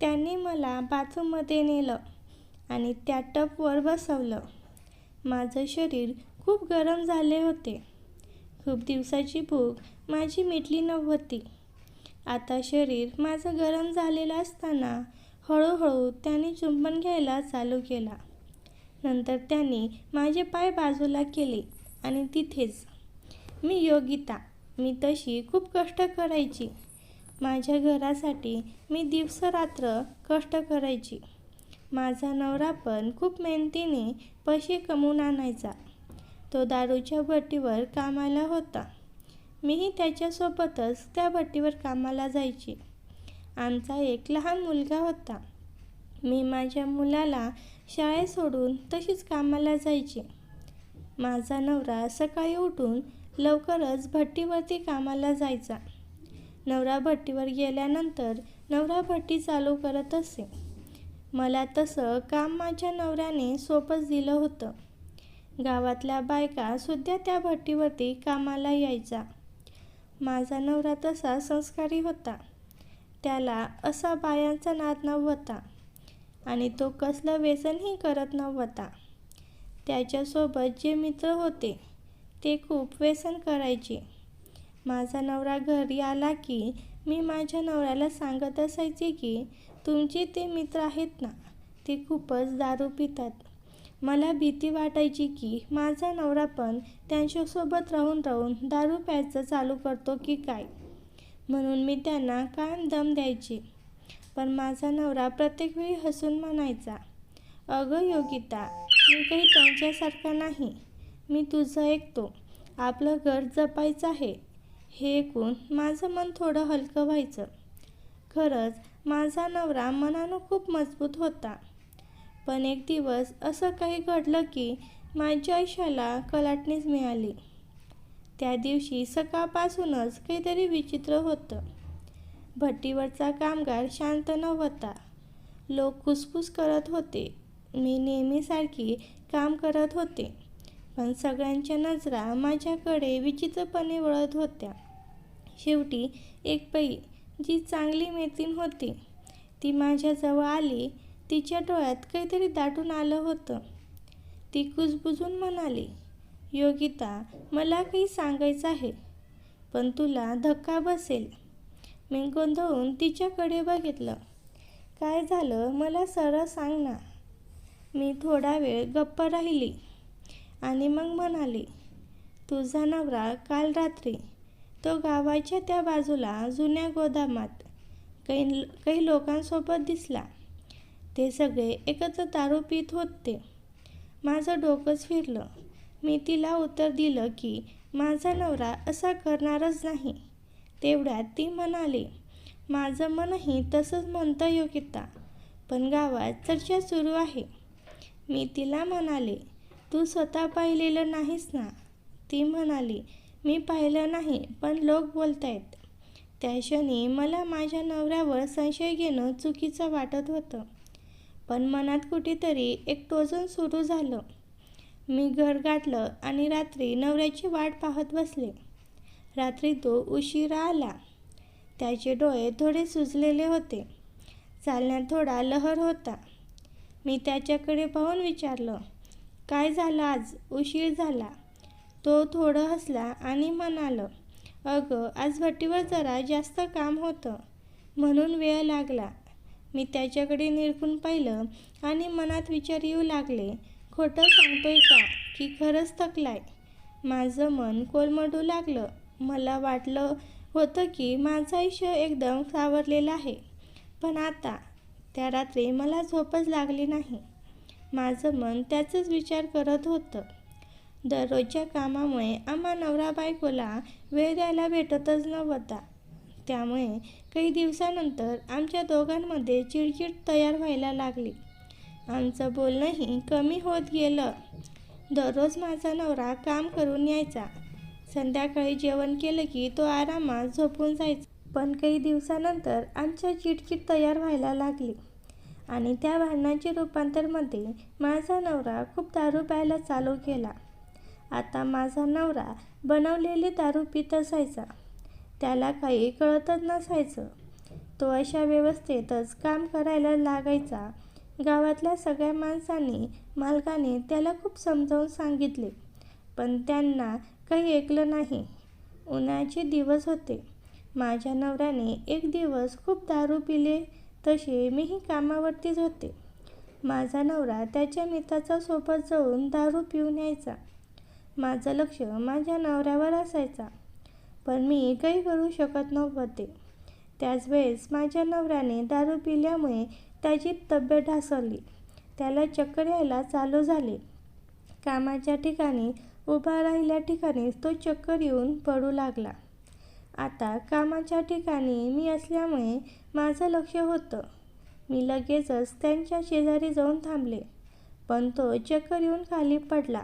त्यांनी मला बाथरूममध्ये नेलं आणि त्या टपवर बसवलं. माझं शरीर खूप गरम झाले होते. खूप दिवसाची भूक माझी मिटली नव्हती. आता शरीर माझं गरम झालेलं असताना हळूहळू त्याने चुंबन घ्यायला चालू केला. नंतर त्यांनी माझे पाय बाजूला केले आणि तिथेच मी योगिता मी तशी खूप कष्ट करायची. माझ्या घरासाठी मी दिवसरात्र कष्ट करायची. माझा नवरा पण खूप मेहनतीने पैसे कमवून आणायचा. तो दारूच्या भट्टीवर कामाला होता. मीही त्याच्यासोबतच त्या भट्टीवर कामाला जायची. आमचा एक लहान मुलगा होता. मी माझ्या मुलाला शाळेत सोडून तशीच कामाला जायची. माझा नवरा सकाळी उठून लवकरच भट्टीवरती कामाला जायचा. नवरा भट्टीवर गेल्यानंतर नवरा भट्टी चालू करत असे. मला तसं काम माझ्या नवऱ्याने सोपंच दिलं होतं. गावातल्या बायका सुद्धा त्या भट्टीवरती कामाला यायचा माझा नवरा तसा संस्कारी होता. त्याला असा बायांचा नाद नव्हता आणि तो कसलं व्यसनही करत नव्हता. त्याच्यासोबत जे मित्र होते ते खूप व्यसन करायचे. माझा नवरा घरी आला की मी माझ्या नवऱ्याला सांगत असायचे की तुमचे ते मित्र आहेत ना ते खूपच दारू पितात. मला भीती वाटायची की माझा नवरा पण त्यांच्यासोबत राहून राहून दारू प्यायचं चालू करतो की काय? म्हणून मी त्यांना कायम दम द्यायचे. पण माझा नवरा प्रत्येक वेळी हसून म्हणायचा अगं योगिता मी काही त्यांच्यासारखा नाही. मी तुझं ऐकतो आपलं घर जपायचं आहे. हे ऐकून माझं मन थोडं हलकं व्हायचं. खरंच माझा नवरा मनानं खूप मजबूत होता. पण एक दिवस असं काही घडलं की माझ्या आयुष्याला कलाटणीच मिळाली. त्या दिवशी सकाळपासूनच काहीतरी विचित्र होतं. भट्टीवरचा कामगार शांत नव्हता. लोक खुसफुस करत होते. मी नेहमीसारखी काम करत होते. पण सगळ्यांच्या नजरा माझ्याकडे विचित्रपणे वळत होत्या. शेवटी एक बाई जी चांगली मैत्रीण होती ती माझ्याजवळ आली तिच्या डोळ्यात काहीतरी दाटून आलं होतं. ती कुजबुजून म्हणाली योगिता मला काही सांगायचं आहे पण तुला धक्का बसेल मी गोंधळून तिच्याकडे बघितलं. काय झालं? मला सरळ सांग ना मी थोडा वेळ गप्प राहिली. आणि मग म्हणाली तुझा नवरा काल रात्री तो गावाच्या त्या बाजूला जुन्या गोदामात काही काही लोकांसोबत दिसला. ते सगळे एकत्र दारू पित होते. माझं डोकंच फिरलं. मी तिला उत्तर दिलं की माझा नवरा असा करणारच नाही. तेवढ्यात ती म्हणाली माझं मनही तसंच म्हणतं योगिता पण गावात चर्चा सुरू आहे. मी तिला म्हणाले तू स्वतः पाहिलेलं नाहीस ना? ती म्हणाली मी पाहिलं नाही पण लोक बोलत आहेत त्या क्षणी मला माझ्या नवऱ्यावर संशय घेणं चुकीचं वाटत होतं. पण मनात कुठेतरी एक टोजन सुरू झालं. मी घर गाठलं आणि रात्री नवऱ्याची वाट पाहत बसले. रात्री तो उशिरा आला. त्याचे डोळे थोडे सुजलेले होते. चालण्यात थोडा लहर होता. मी त्याच्याकडे पाहून विचारलं काय झालं आज? उशीर झाला. तो थोडं हसला आणि म्हणालं अगं आज भट्टीवर जरा जास्त काम होतं. म्हणून वेळ लागला. मी त्याच्याकडे निरखून पाहिलं आणि मनात विचार येऊ लागले खोटं सांगतोय का? की खरंच थकलाय? माझं मन कोलमडू लागलं. मला वाटलं होतं की माझं आयुष्य एकदम सावरलेलं आहे. पण आता त्या रात्री मला झोपच लागली नाही. माझं मन त्याचाच विचार करत होतं. दररोजच्या कामामुळे आम्हा नवरा बायकोला वेळ द्यायला भेटतच नव्हता. त्यामुळे काही दिवसानंतर आमच्या दोघांमध्ये चिडचिड तयार व्हायला लागली. आमचं बोलणंही कमी होत गेलं. दररोज माझा नवरा काम करून यायचा. संध्याकाळी जेवण केलं की तो आरामात झोपून जायचा. पण काही दिवसानंतर आमच्या चिडचिड तयार व्हायला लागली. आणि त्या भांडणाचे रूपांतरमध्ये माझा नवरा खूप दारू प्यायला चालू केला. आता माझा नवरा बनवलेले दारू पित असायचा. त्याला काही कळतच नसायचं. तो अशा व्यवस्थेतच काम करायला लागायचा. गावातल्या सगळ्या माणसांनी मालकाने त्याला खूप समजावून सांगितले पण त्यांना काही ऐकलं नाही. उन्हाळ्याचे दिवस होते. माझ्या नवऱ्याने एक दिवस खूप दारू पिले. तसे मीही कामावरतीच होते. माझा नवरा त्याच्या मित्राचा सोबत जाऊन दारू पिऊन यायचा. माझं लक्ष माझ्या नवऱ्यावर असायचा. पण मी काही करू शकत नव्हते. त्याच वेळेस माझ्या नवऱ्याने दारू पिल्यामुळे त्याची तब्येत ढासळली. त्याला चक्कर यायला चालू झाले. कामाच्या ठिकाणी उभा राहिल्या ठिकाणीच तो चक्कर येऊन पडू लागला. आता कामाच्या ठिकाणी मी असल्यामुळे माझं लक्ष होतं. मी लगेचच त्यांच्या शेजारी जाऊन थांबले. पण तो चक्कर येऊन खाली पडला.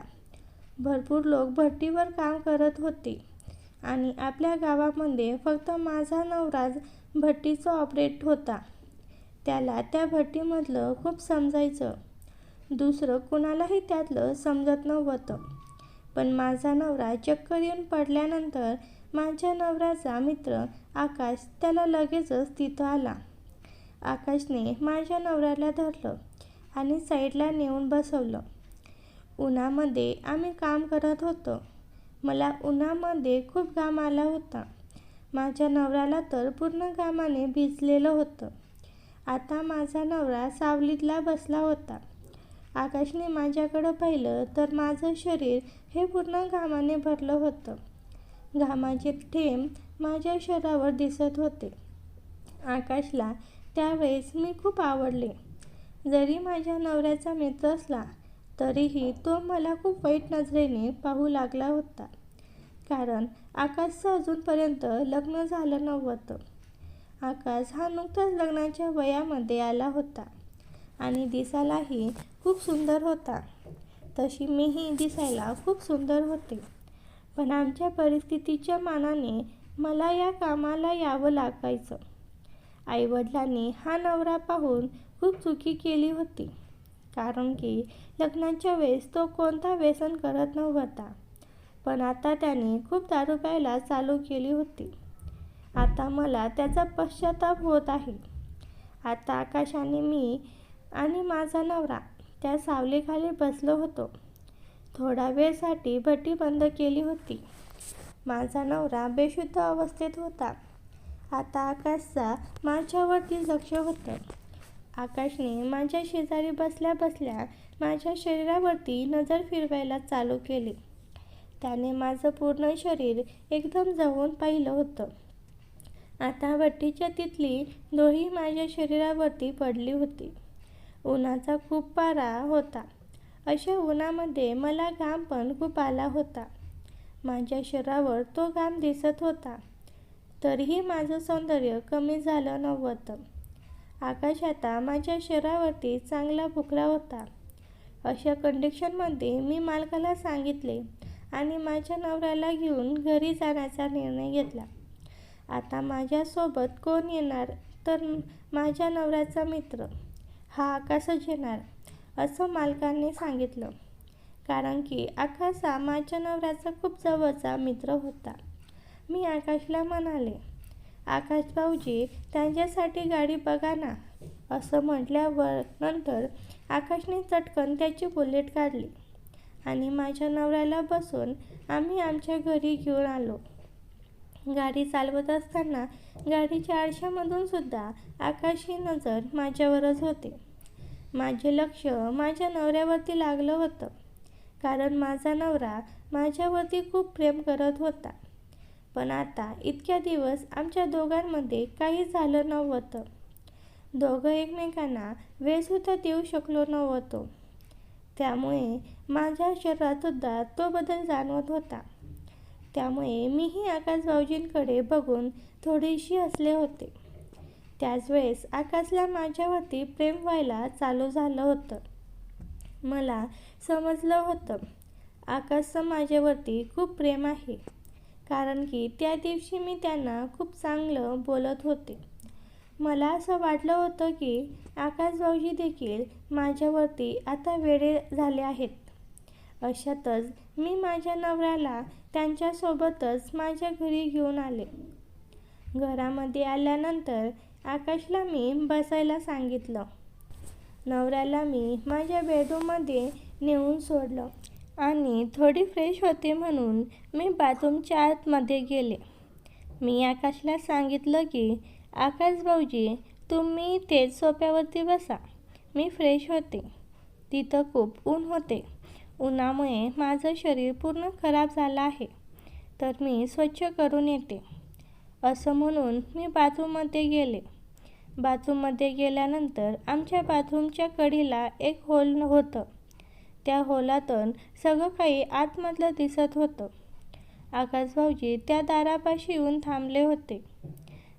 भरपूर लोक भट्टीवर काम करत होते आणि आपल्या गावामध्ये फक्त माझा नवराज भट्टीचा ऑपरेट होता. त्याला त्या भट्टीमधलं खूप समजायचं. दुसरं कुणालाही त्यातलं समजत नव्हतं. पण माझा नवरा चक्कर येऊन पडल्यानंतर माझ्या नवऱ्याचा मित्र आकाश त्याला लगेचच तिथं आला. आकाशने माझ्या नवऱ्याला धरलं आणि साईडला नेऊन बसवलं. उन्हामध्ये आम्ही काम करत होतो. मला उन्हामध्ये खूप घाम आला होता. माझ्या नवऱ्याला तर पूर्ण घामाने भिजलेलं होतं. आता माझा नवरा सावलीतला बसला होता. आकाशने माझ्याकडं पाहिलं तर माझं शरीर हे पूर्ण घामाने भरलं होतं. घामाचे थेंब माझ्या शरीरावर दिसत होते. आकाशला त्यावेळेस मी खूप आवडले. जरी माझ्या नवऱ्याचा मित्र असला तरीही तो मला खूप वाईट नजरेने पाहू लागला होता. कारण आकाशचं अजूनपर्यंत लग्न झालं नव्हतं. आकाश हा नुकताच लग्नाच्या वयामध्ये आला होता आणि दिसायलाही खूप सुंदर होता. तशी मीही दिसायला खूप सुंदर होते. पण आमच्या परिस्थितीच्या मानाने मला या कामाला यावं लागायचं. आईवडिलांनी हा नवरा पाहून खूप चुकी केली होती. कारण की लग्नाच्या वेळेस तो कोणता व्यसन करत नव्हता. पण आता त्याने खूप दारू प्यायला चालू केली होती. आता मला त्याचा पश्चाताप होत आहे. आता आकाशाने मी आणि माझा नवरा त्या सावलीखाली बसलो होतो. थोडा वेळसाठी भट्टी बंद केली होती. माझा नवरा बेशुद्ध अवस्थेत होता. आता आकाशचा माझ्यावरती लक्ष होतं. आकाशने माझ्या शेजारी बसल्या बसल्या माझ्या शरीरावरती नजर फिरवायला चालू केली. त्याने माझं पूर्ण शरीर एकदम जवळून पाहिलं होतं. आता भट्टीच्या तिथली डोळी माझ्या शरीरावरती पडली होती. उन्हाचा खूप पारा होता. अशा उन्हामध्ये मला घाम पण खूप आला होता. माझ्या शरीरावर तो घाम दिसत होता. तरीही माझं सौंदर्य कमी झालं नव्हतं. आकाश आता माझ्या शरीरावरती चांगला भुकला होता. अशा कंडिशनमध्ये मी मालकाला सांगितले आणि माझ्या नवऱ्याला घेऊन घरी जाण्याचा निर्णय घेतला. आता माझ्यासोबत कोण येणार तर माझ्या नवऱ्याचा मित्र. हा आकाशच येणार. असं मालकाने सांगितलं. कारण की आकाश हा माझ्या नवऱ्याचा खूप जवळचा मित्र होता. मी आकाशला म्हणाले आकाश भाऊजी त्यांच्यासाठी गाडी बघा ना. असं म्हटल्यावर नंतर आकाशने चटकन त्याची बुलेट काढली आणि माझ्या नवऱ्याला बसून आम्ही आमच्या घरी घेऊन आलो. गाडी चालवत असताना गाडीच्या आरशामधून सुद्धा आकाशी नजर माझ्यावरच होते. माझे लक्ष माझ्या नवऱ्यावरती लागलं होतं. कारण माझा नवरा माझ्यावरती खूप प्रेम करत होता. पण आता इतक्या दिवस आमच्या दोघांमध्ये काही झालं नव्हतं. दोघं एकमेकांना वेळसुद्धा देऊ शकलो नव्हतो. त्यामुळे माझ्या शरीरातसुद्धा तो बदल जाणवत होता. त्यामुळे मीही आकाश भाऊजींकडे बघून थोडीशी हसले होते. त्याच वेळेस आकाशला माझ्यावरती प्रेम व्हायला चालू झालं होतं. मला समजलं होतं. आकाशचं माझ्यावरती खूप प्रेम आहे. कारण की त्या दिवशी मी त्यांना खूप चांगलं बोलत होते. मला असं वाटलं होतं की आकाश भाऊजी देखील माझ्यावरती आता वेडे झाले आहेत. अशातच मी माझ्या नवऱ्याला त्यांच्यासोबतच माझ्या घरी घेऊन आले. घरामध्ये आल्यानंतर आकाशला मी बसायला सांगितलं. नवऱ्याला मी माझ्या बेडरूममध्ये नेऊन सोडलं आणि थोडी फ्रेश होते म्हणून मी बाथरूमच्या आतमध्ये गेले. मी आकाशला सांगितलं की आकाश भाऊजी तुम्ही तेच सोप्यावरती बसा. मी फ्रेश होते. तिथं खूप ऊन होते. उन्हामुळे माझं शरीर पूर्ण खराब झालं आहे. तर मी स्वच्छ करून येते. असं म्हणून मी बाथरूममध्ये गेले. बाथरूममध्ये गेल्यानंतर आमच्या बाथरूमच्या कडीला एक होल होतं. त्या होलातून सगळं काही आतमधलं दिसत होतं. आकाश भाऊजी त्या दारापाशी येऊन थांबले होते.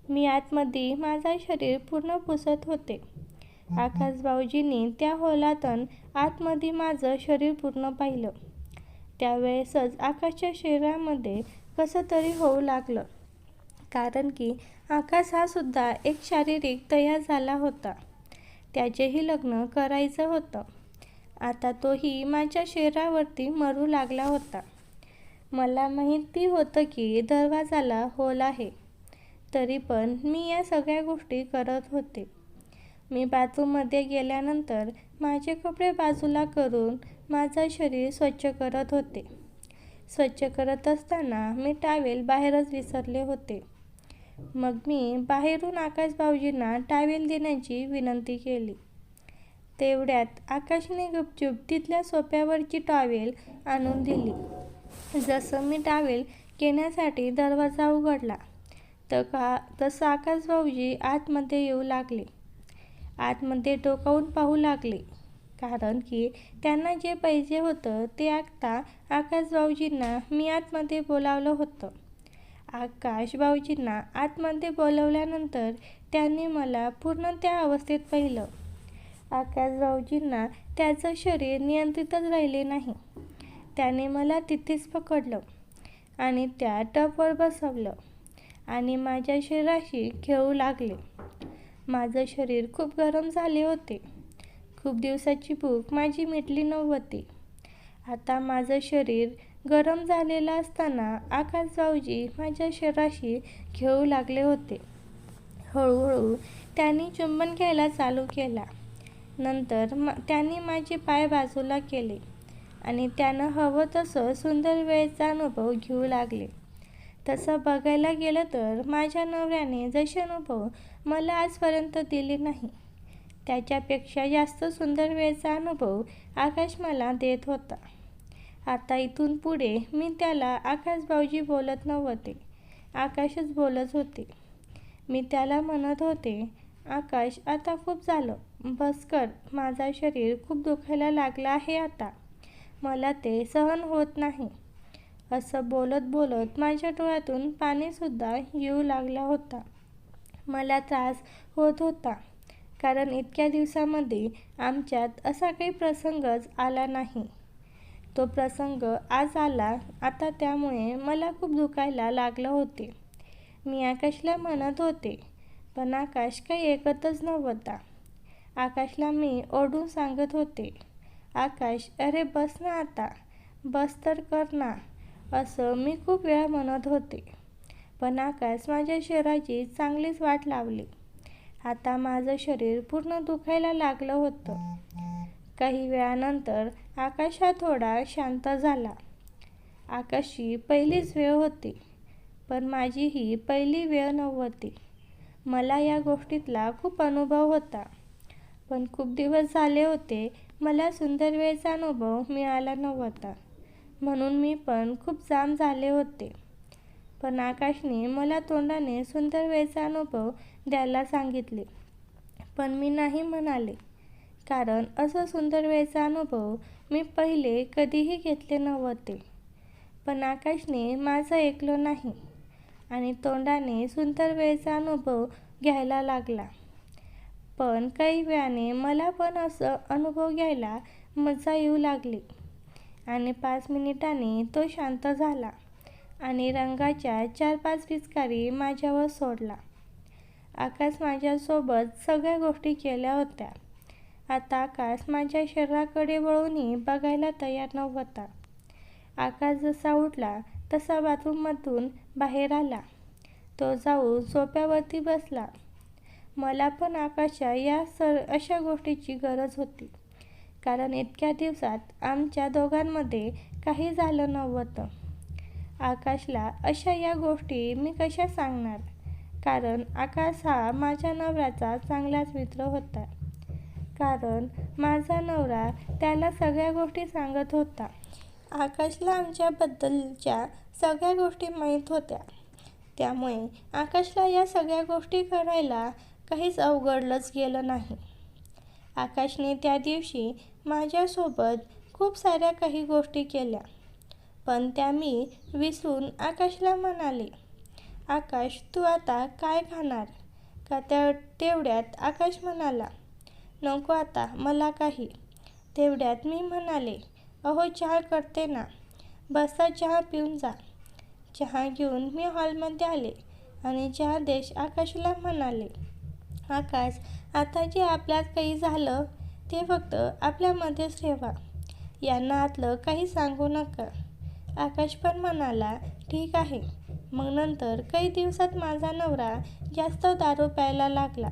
मी आतमध्ये माझा शरीर पूर्ण पुसत होते. आकाश भाऊजींनी त्या होलातून आतमध्ये माझं शरीर पूर्ण पाहिलं. त्यावेळेसच आकाशच्या शरीरामध्ये कसं तरी होऊ लागलं. कारण की आकाश हा सुद्धा एक शारीरिक तयार झाला होता. त्याचेही लग्न करायचं होतं. आता तोही माझ्या शरीरावरती मरू लागला होता. मला माहिती होतं की दरवाजाला होल आहे. तरी पण मी या सगळ्या गोष्टी करत होते. मी बाथरूममध्ये गेल्यानंतर माझे कपडे बाजूला करून माझं शरीर स्वच्छ करत होते. स्वच्छ करत असताना मी टावेल बाहेरच विसरले होते. मग मी बाहेरून आकाश भाऊजींना टावेल देण्याची विनंती केली. तेवढ्यात आकाशने गुपचूप तिथल्या सोप्यावरची टॉवेल आणून दिली. जसं मी टॉवेल घेण्यासाठी दरवाजा उघडला तर का तसं आकाश भाऊजी आतमध्ये येऊ लागले. आतमध्ये डोकावून पाहू लागले कारण की त्यांना जे पाहिजे होतं ते आत्ता आकाश भाऊजींना मी आतमध्ये बोलावलं होतं. आकाश भाऊजींना आतमध्ये बोलवल्यानंतर त्यांनी मला पूर्ण त्या अवस्थेत पाहिलं. आकाश भाऊजींना त्याचं शरीर नियंत्रितच राहिले नाही. त्याने मला तिथेच पकडलं आणि त्या टपवर बसवलं आणि माझ्या शरीराशी खेळू लागले. माझं शरीर खूप गरम झाले होते. खूप दिवसाची भूक माझी मिटली नव्हती. आता माझं शरीर गरम झालेला असताना आकाश भाऊजी माझ्या शरीराशी घेऊ लागले होते. हळूहळू त्यांनी चुंबन घ्यायला चालू केला. नंतर मा त्यांनी माझे पाय बाजूला केले आणि त्यानं हवं तसं सुंदर वेळेचा अनुभव घेऊ लागले. तसं बघायला गेलं तर माझ्या नवऱ्याने जसे अनुभव मला आजपर्यंत दिले नाही. त्याच्यापेक्षा जास्त सुंदर वेळेचा अनुभव आकाश मला देत होता. आता इथून पुढे मी त्याला आकाश भाऊजी बोलत नव्हते. आकाशच बोलत होते. मी त्याला म्हणत होते आकाश आता खूप झालं. बस कर. माझा शरीर खूप दुखायला लागलं आहे आता. मला ते सहन होत नाही. असं बोलत बोलत माझ्या डोळ्यातून पाणीसुद्धा येऊ लागला होता. मला त्रास होत होता कारण इतक्या दिवसामध्ये आमच्यात असा काही प्रसंगच आला नाही. तो प्रसंग आज आला. आता त्यामुळे मला खूप दुखायला लागलं होते. मी आकाशला म्हणत होते पण आकाश काही ऐकतच नव्हता. आकाशला मी ओढून सांगत होते आकाश अरे बस ना आता. बस तर कर ना. असं मी खूप वेळा म्हणत होते. पण आकाश माझ्या शरीराची चांगलीच वाट लावली. आता माझं शरीर पूर्ण दुखायला लागलं होतं. काही वेळानंतर आकाश हा थोडा शांत झाला. आकाशची पहिलीच वेळ होती पण माझी ही पहिली वेळ नव्हती. मला या गोष्टीतला खूप अनुभव होता. पण खूप दिवस झाले होते मला सुंदर वेळेचा अनुभव मिळाला नव्हता. म्हणून मी पण खूप जाम झाले होते. पण आकाशने मला तोंडाने सुंदर वेळेचा अनुभव द्यायला सांगितले. पण मी नाही म्हणाले. कारण असं सुंदर वेळचा अनुभव मी पहिले कधीही घेतले नव्हते. पण आकाशने माझं ऐकलं नाही आणि तोंडाने सुंदर वेळचा अनुभव घ्यायला लागला. पण काही वेळाने मला पण असं अनुभव घ्यायला मजा येऊ लागली आणि पाच मिनिटांनी तो शांत झाला आणि रंगाच्या चार पाच पिचकारी माझ्यावर सोडला. आकाश माझ्यासोबत सगळ्या गोष्टी केल्या होत्या. आता आकाश माझ्या शरीराकडे वळूनही बघायला तयार नव्हता. आकाश जसा उठला तसा बाथरूममधून बाहेर आला. तो जाऊन सोप्यावरती बसला. मला पण आकाशच्या या सर अशा गोष्टीची गरज होती. कारण इतक्या दिवसात आमच्या दोघांमध्ये काही झालं नव्हतं. आकाशला अशा या गोष्टी मी कशा सांगणार? कारण आकाश हा माझ्या नवऱ्याचा चांगलाच मित्र होता. कारण माझा नवरा त्याला सगळ्या गोष्टी सांगत होता. आकाशला आमच्याबद्दलच्या सगळ्या गोष्टी माहीत होत्या. त्यामुळे आकाशला या सगळ्या गोष्टी करायला काहीच अवघडलंच गेलं नाही. आकाशने त्या दिवशी माझ्यासोबत खूप साऱ्या काही गोष्टी केल्या. पण त्या मी विसरून आकाशला म्हणाले आकाश तू आता काय खाणार? का त्या तेवढ्यात आकाश म्हणाला नको आता मला काही. तेवढ्यात मी म्हणाले अहो चहा करते ना. बसा चहा पिऊन जा. चहा घेऊन मी हॉलमध्ये आले आणि चहा देश आकाशला म्हणाले आकाश आता जे आपल्यात काही झालं ते फक्त आपल्यामध्येच ठेवा. यांना आतलं काही सांगू नका. आकाश पण म्हणाला ठीक आहे. मग नंतर काही दिवसात माझा नवरा जास्त दारू प्यायला लागला.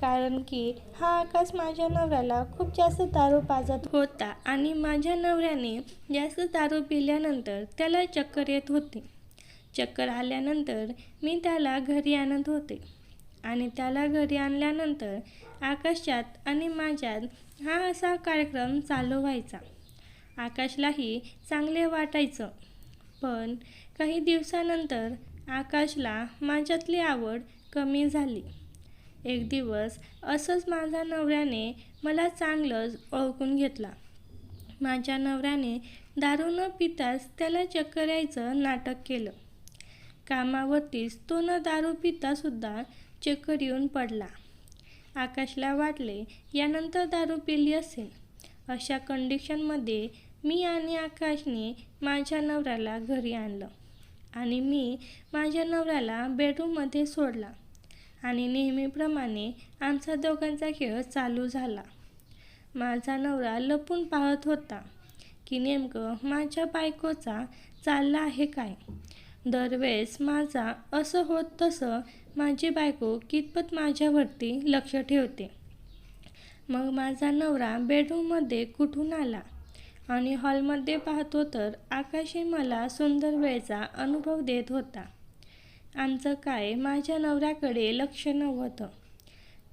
कारण की हा आकाश माझ्या नवऱ्याला खूप जास्त दारू पाजत होता आणि माझ्या नवऱ्याने जास्त दारू पिल्यानंतर त्याला चक्कर येत होती. चक्कर आल्यानंतर मी त्याला घरी आणत होते आणि त्याला घरी आणल्यानंतर आकाशात आणि माझ्यात हा असा कार्यक्रम चालू व्हायचा. आकाशलाही चांगले वाटायचं पण काही दिवसानंतर आकाशला माझ्यातली आवड कमी झाली. एक दिवस असंच माझ्या नवऱ्याने मला चांगलंच ओळखून घेतला. माझ्या नवऱ्याने दारू न पिताच त्याला चक्कर यायचं नाटक केलं. कामावरतीच तो न दारू पितासुद्धा चक्कर येऊन पडला. आकाशला वाटले यानंतर दारू पिली असेल. अशा कंडिशनमध्ये मी आणि आकाशने माझ्या नवऱ्याला घरी आणलं आणि मी माझ्या नवऱ्याला बेडरूममध्ये सोडला. आणि नेहमीप्रमाणे आमचा दोघांचा खेळ चालू झाला. माझा नवरा लपून पाहत होता की नेमकं माझ्या बायकोचा चालला आहे काय? दरवेळेस माझा असं होत तसं माझी बायको कितपत माझ्यावरती लक्ष ठेवते. मग माझा नवरा बेडरूममध्ये कुठून आला? आणि हॉलमध्ये पाहतो तर आकाशी मला सुंदर वेळेचा अनुभव देत होता. आमचं काय माझ्या नवऱ्याकडे लक्ष नव्हतं.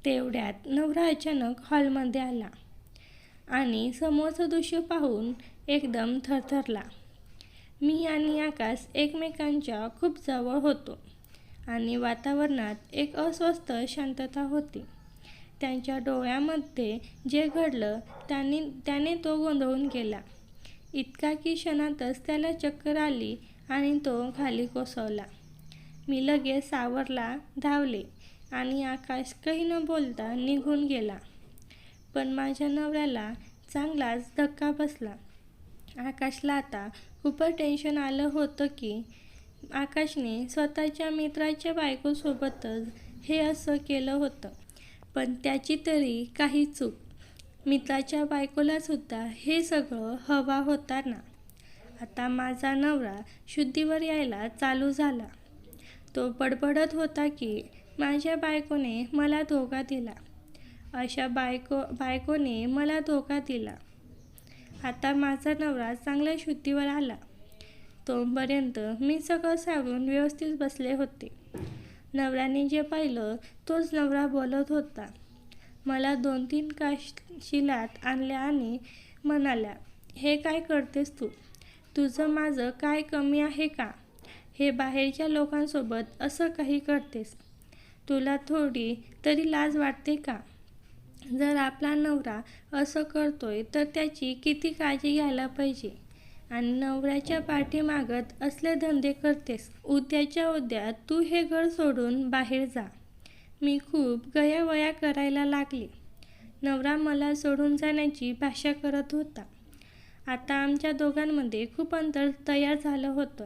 तेवढ्यात नवरा अचानक हॉलमध्ये आला आणि समोरचं दृश्य पाहून एकदम थरथरला. मी आणि आकाश एकमेकांच्या खूप जवळ होतो आणि वातावरणात एक अस्वस्थ शांतता होती. त्यांच्या डोळ्यामध्ये जे घडलं त्याने त्याने तो गोंधळून गेला. इतका की क्षणातच त्याला चक्कर आली आणि तो खाली कोसळला. मी लगेच सावरला धावले आणि आकाश काही न बोलता निघून गेला. पण माझ्या नवऱ्याला चांगलाच धक्का बसला. आकाशला आता खूपच टेन्शन आलं होतं की आकाशने स्वतःच्या मित्राच्या बायकोसोबतच हे असं केलं होतं. पण त्याची तरी काही चूक. मित्राच्या बायकोलासुद्धा हे सगळं हवा होता ना. आता माझा नवरा शुद्धीवर यायला चालू झाला. तो बडबडत होता की माझ्या बायकोने मला धोका दिला. अशा बायको बायकोने मला धोका दिला. आता माझा नवरा चांगल्या शुद्धीवर आला. तोपर्यंत मी सगळं सावरून व्यवस्थित बसले होते. नवऱ्याने जे पाहिलं तोच नवरा बोलत होता. मला दोन तीन काशिलात आणल्या आणि म्हणाल्या हे काय करतेस तू? तुझं माझं काय कमी आहे का? हे बाहेरच्या लोकांसोबत असं काही करतेस? तुला थोडी तरी लाज वाटते का? जर आपला नवरा असं करतोय तर त्याची किती काळजी घ्यायला पाहिजे? आणि नवऱ्याच्या पाठीमागत असले धंदे करतेस उद्याच्या उद्या तू हे घर सोडून बाहेर जा. मी खूप गयावया करायला लागले. नवरा मला सोडून जाण्याची भाषा करत होता. आता आमच्या दोघांमध्ये खूप अंतर तयार झालं होतं.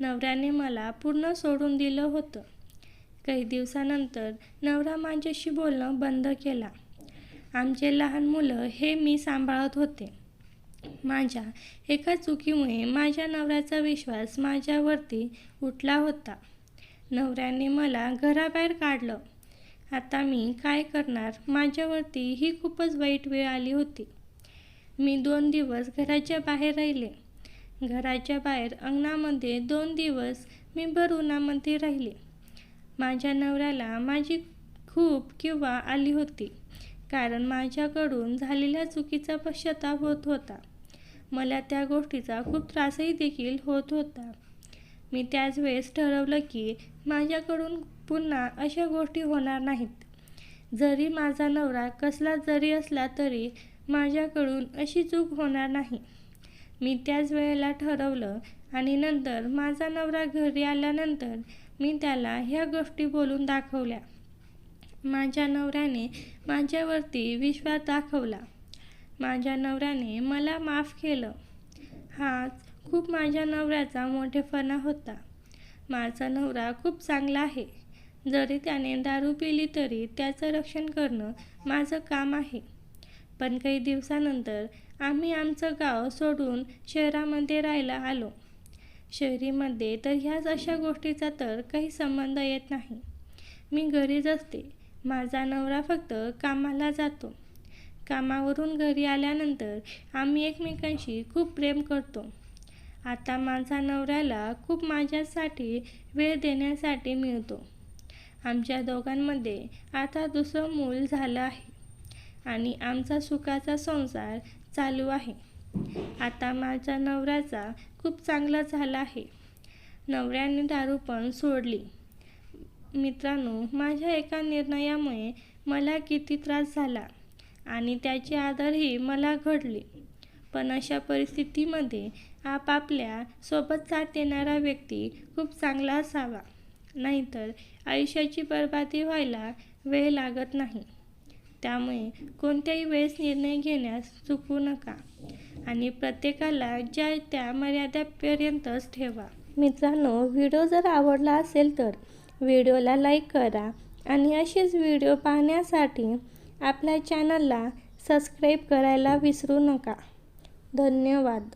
नवऱ्याने मला पूर्ण सोडून दिलं होतं. काही दिवसानंतर नवरा माझ्याशी बोलणं बंद केला. आमचे लहान मुलं हे मी सांभाळत होते. माझ्या एका चुकीमुळे माझ्या नवऱ्याचा विश्वास माझ्यावरती उठला होता. नवऱ्याने मला घराबाहेर काढलं. आता मी काय करणार? माझ्यावरती ही खूपच वाईट वेळ आली होती. मी दोन दिवस घराच्या बाहेर राहिले. घराच्या बाहेर अंगणामध्ये दोन दिवस मी भर उन्हामध्ये राहिले. माझ्या नवऱ्याला माझी खूप किंवा आली होती कारण माझ्याकडून झालेल्या चुकीचा पश्चाताप होत होता. मला त्या गोष्टीचा खूप त्रासही देखील होत होता. मी त्याच वेळेस ठरवलं की माझ्याकडून पुन्हा अशा गोष्टी होणार नाहीत. जरी माझा नवरा कसला जरी असला तरी माझ्याकडून अशी चूक होणार नाही. मी त्याच वेळेला ठरवलं आणि नंतर माझा नवरा घरी आल्यानंतर मी त्याला ह्या गोष्टी बोलून दाखवल्या. माझ्या नवऱ्याने माझ्यावरती विश्वास दाखवला. माझ्या नवऱ्याने मला माफ केलं. हाच खूप माझ्या नवऱ्याचा मोठेपणा होता. माझा नवरा खूप चांगला आहे. जरी त्याने दारू पिली तरी त्याचं रक्षण करणं माझं काम आहे. पण काही दिवसानंतर आम्ही आमचं गाव सोडून शहरामध्ये राहायला आलो. शहरीमध्ये तर ह्याच अशा गोष्टीचा तर काही संबंध येत नाही. मी घरीच असते. माझा नवरा फक्त कामाला जातो. कामावरून घरी आल्यानंतर आम्ही एकमेकांशी खूप प्रेम करतो. आता माझा नवऱ्याला खूप माझ्यासाठी वेळ देण्यासाठी मिळतो. आमच्या दोघांमध्ये आता दुसरं मूल झालं आहे. आणि आमचा सुखाचा संसार चालू आहे. आता माझ्या नवऱ्याचा खूप चांगला झाला आहे. नवऱ्याने दारू पण सोडली. मित्रांनो माझ्या एका निर्णयामुळे मला किती त्रास झाला आणि त्याची आदरही मला घडली. पण अशा परिस्थितीमध्ये आपापल्या सोबत साथ देणारा व्यक्ती खूप चांगला असावा. नाहीतर आयुष्याची बरबादी व्हायला वेळ लागत नाही. त्यामुळे कोणत्याही वेळेस निर्णय घेण्यास चुकू नका. आणि प्रत्येकाला ज्या त्या मर्यादेपर्यंतच ठेवा. मित्रांनो व्हिडिओ जर आवडला असेल तर व्हिडिओला लाईक करा आणि असेच व्हिडिओ पाहण्यासाठी आपल्या चॅनलला सबस्क्राईब करायला विसरू नका. धन्यवाद.